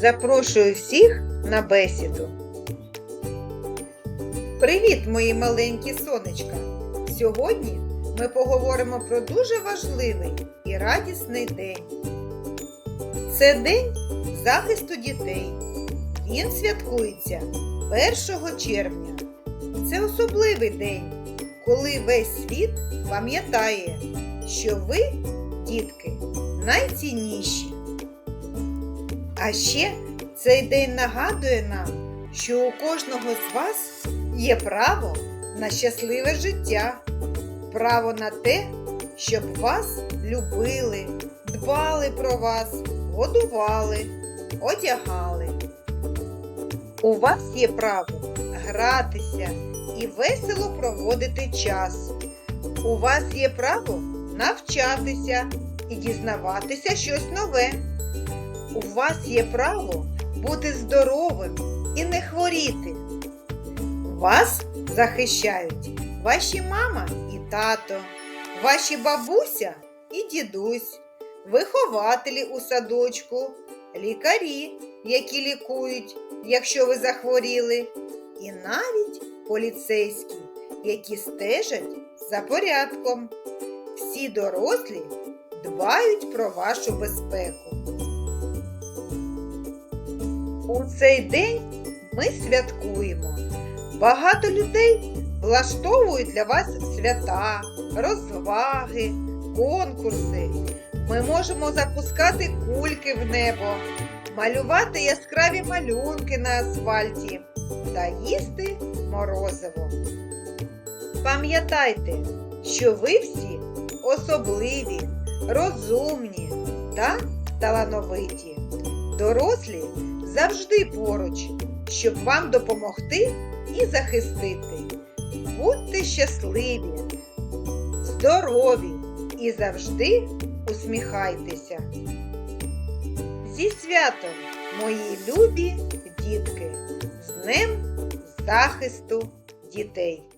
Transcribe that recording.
Запрошую всіх на бесіду. Привіт, мої маленькі сонечка! Сьогодні ми поговоримо про дуже важливий і радісний день. Це день захисту дітей. Він святкується 1 червня. Це особливий день, коли весь світ пам'ятає, що ви, дітки, найцінніші. А ще цей день нагадує нам, що у кожного з вас є право на щасливе життя, право на те, щоб вас любили, дбали про вас, годували, одягали. У вас є право гратися і весело проводити час. У вас є право навчатися і дізнаватися щось нове. У вас є право бути здоровим і не хворіти. Вас захищають ваші мама і тато, ваші бабуся і дідусь, вихователі у садочку, лікарі, які лікують, якщо ви захворіли, і навіть поліцейські, які стежать за порядком. Всі дорослі дбають про вашу безпеку. У цей день ми святкуємо. Багато людей влаштовують для вас свята, розваги, конкурси. Ми можемо запускати кульки в небо, малювати яскраві малюнки на асфальті та їсти морозиво. Пам'ятайте, що ви всі особливі, розумні та талановиті. Дорослі завжди поруч, щоб вам допомогти і захистити. Будьте щасливі, здорові і завжди усміхайтеся. Зі святом, мої любі дітки, з Днем захисту дітей!